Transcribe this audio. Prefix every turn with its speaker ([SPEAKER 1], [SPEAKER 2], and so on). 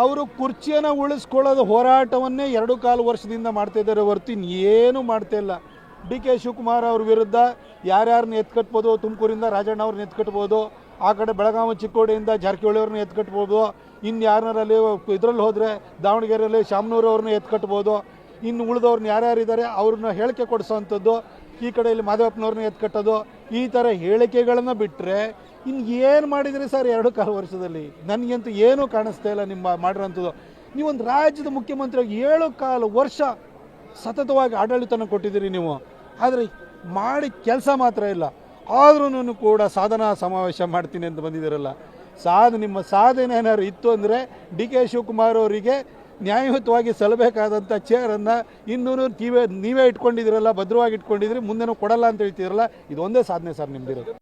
[SPEAKER 1] ಅವರು ಕುರ್ಚಿಯನ್ನು ಉಳಿಸ್ಕೊಳ್ಳೋದು ಹೋರಾಟವನ್ನೇ ಎರಡು ಕಾಲು ವರ್ಷದಿಂದ ಮಾಡ್ತಾ ಇದ್ದಾರೆ ಹೊರತು ಮಾಡ್ತಾ ಇಲ್ಲ. ಡಿ ಕೆ ಶಿವಕುಮಾರ್ ಅವ್ರ ವಿರುದ್ಧ ಯಾರ್ಯಾರನ್ನ ಎತ್ಕಟ್ಬೋದು, ತುಮಕೂರಿಂದ ರಾಜಣ್ಣ ಅವ್ರನ್ನ ಎತ್ಕಟ್ಬೋದು, ಆ ಕಡೆ ಬೆಳಗಾವಿ ಚಿಕ್ಕೋಡಿಯಿಂದ ಜಾರಕಿಹೊಳಿ ಅವ್ರನ್ನ ಎತ್ಕಟ್ಬೋದು, ಇನ್ನು ಯಾರನ್ನಲ್ಲಿ ಇದರಲ್ಲಿ ಹೋದರೆ ದಾವಣಗೆರೆಯಲ್ಲಿ ಶಾಮನೂರು ಅವ್ರನ್ನ ಎತ್ಕಟ್ಬೋದು, ಇನ್ನು ಉಳಿದವ್ರನ್ನ ಯಾರ್ಯಾರಿದ್ದಾರೆ ಅವ್ರನ್ನ ಹೇಳಿಕೆ ಕೊಡಿಸೋವಂಥದ್ದು ಈ ಕಡೆಯಲ್ಲಿ ಮಾದೇವಪ್ಪನವ್ರನ್ನ ಎತ್ಕಟ್ಟೋದು, ಈ ಥರ ಹೇಳಿಕೆಗಳನ್ನು ಬಿಟ್ಟರೆ ಇನ್ನು ಏನು ಮಾಡಿದ್ರಿ ಸರ್ ಎರಡು ಕಾಲು ವರ್ಷದಲ್ಲಿ? ನನಗಂತೂ ಏನೂ ಕಾಣಿಸ್ತಾ ಇಲ್ಲ ನಿಮ್ಮ ಮಾಡಿರೋಂಥದ್ದು. ನೀವೊಂದು ರಾಜ್ಯದ ಮುಖ್ಯಮಂತ್ರಿಯಾಗಿ ಏಳು ಕಾಲು ವರ್ಷ ಸತತವಾಗಿ ಆಡಳಿತನ ಕೊಟ್ಟಿದ್ದೀರಿ ನೀವು. ಆದರೆ ಮಾಡಿ ಕೆಲಸ ಮಾತ್ರ ಇಲ್ಲ. ಆದ್ರೂ ಕೂಡ ಸಾಧನಾ ಸಮಾವೇಶ ಮಾಡ್ತೀನಿ ಅಂತ ಬಂದಿದ್ದೀರಲ್ಲ. ಸಾಧ ನಿಮ್ಮ ಸಾಧನೆ ಏನಾದ್ರು ಇತ್ತು ಅಂದರೆ ಡಿ ಕೆ ಶಿವಕುಮಾರ್ ಅವರಿಗೆ ನ್ಯಾಯಯುತವಾಗಿ ಸಲ್ಲಬೇಕಾದಂಥ ಚೇರನ್ನು ಇನ್ನೂ ನೀವೇ ನೀವೇ ಇಟ್ಕೊಂಡಿದ್ದೀರಲ್ಲ, ಭದ್ರವಾಗಿ ಇಟ್ಕೊಂಡಿದ್ರಿ ಮುಂದೆನೂ ಕೊಡಲ್ಲ ಅಂತ ಹೇಳ್ತಿದ್ರಲ್ಲ ಇದೊಂದೇ ಸಾಧನೆ ಸರ್ ನಿಮ್ದಿರೋದು.